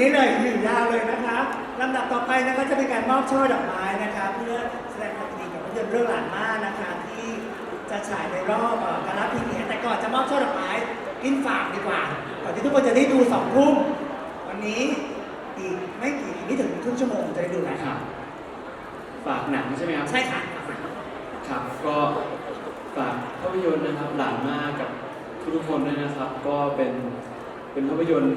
นี้เลยอยู่ยาวเลยนะคะลำดับต่อไปนะคะจะเป็นการมอบช่อดอกไม้นะคะเพื่อแสดงความยินดีกับภาพยนตร์เรื่องหลานม่านะคะที่จะฉายในรอบเอ่อการรับพรีเมียร์แต่ก่อนจะมอบช่อดอกไม้กินฝากดีกว่าก่อนที่ทุกคนจะได้ดูสองทุ่มวันนี้อีกไม่กี่ไม่ถึงครึ่งชั่วโมงจะได้ดูกันครับฝากหนังใช่ไหมครับใช่ค่ะครับก็ฝากภาพยนตร์นะครับหลานมากกับทุกๆคนด้วยนะครับ ก็เป็นเป็นภาพยนตร์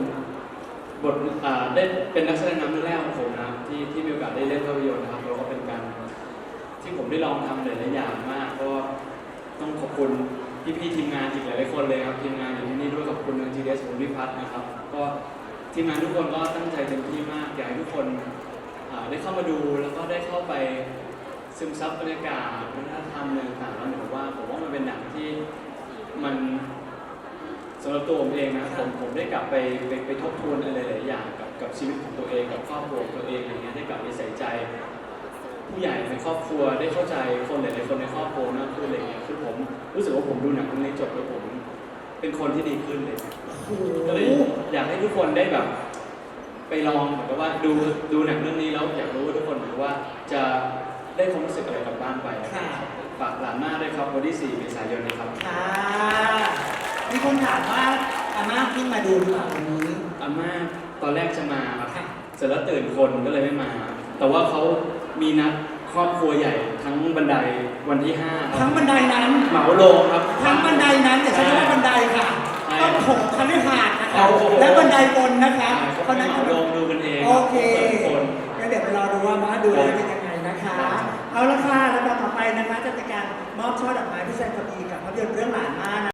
บทอ่าได้เป็นนักแสดงนำเรื่องแรกของผมนะครับที่ที่มีโอกาสได้เล่นภาพยนตร์นะครับแล้วก็เป็นการ ที่ผมได้ลองทำหลายๆอย่างมากก็ต้องขอบคุณพี่ๆทีมงานอีกหลายๆคนเลยครับทีมงานอยู่ที่นี่ด้วยขอบคุณทางทีเอสผมพิพัฒน์นะครับ ก็ทีมงานทุกคนก็ตั้งใจเต็มที่มากอยากให้ทุกคนอ่าได้เข้ามาดูแล้วก็ได้เข้าไปซึมซับบรรยากาศวัฒนธรรมอะไรต่างๆแล้วเหมือนกับว่าผมว่ามันเป็นหนังที่มัน สำหรับตัวผมเองนะผมผมได้กลับไปไปไปทบทวนอะไรหลายๆอย่างกับกับชีวิตของตัวเองกับครอบครัวของตัวเองอะไรเงี้ยได้กลับไปใส่ใจ ผู้ใหญ่ในครอบครัวได้เข้าใจคนหลายๆคนในครอบครัวมากขึ้นอะไรเงี้ยคือผมรู้สึกว่าผมดูหนังเรื่องนี้จบแล้วผม เป็นคนที่ดีขึ้นเลยโอ้โหก็เลยอยากให้ทุกคนได้แบบ ไปลองเหมือนกับว่าดูดูหนังเรื่องนี้แล้วอยากรู้ว่าทุกคนเหมือนกับว่าจะได้ความรู้สึกอะไรกลับบ้านไปค่ะฝากหลานมากด้วยครับวันที่4เมษายนนะครับ ค่ะมีคนถามว่าอาม่าเพิ่งมาดูหรือเปล่าวันนี้ อาม่าตอนแรกจะมาครับค่ะ เสร็จแล้วตื่นคนก็เลยไม่มา แต่ว่าเขามีนัดครอบครัวใหญ่ทั้งบันไดวันที่5คทั้รังบบันไดนั้น เหมาโรงครับ ทั้งบันไดนั้นอย่าใช้คำว่าบันไดค่ะใช่ต้องโถงคฤหาสน์นะคะเอาโอ้โห และบันไดบนนะคะใช่เพเขาราะฉะนั้นเหมาโรงดูกันเองโอเคปิดคน งั้นเดี๋ยวไปรอดูว่ามาดูแลเป็นยังไงนะคะ เอาละค่ะแล้วต่อไปนะคะจะเป็นการมอบช่อดอกไม้พิเศษกับภาพยนตร์เรื่องหลานมานะ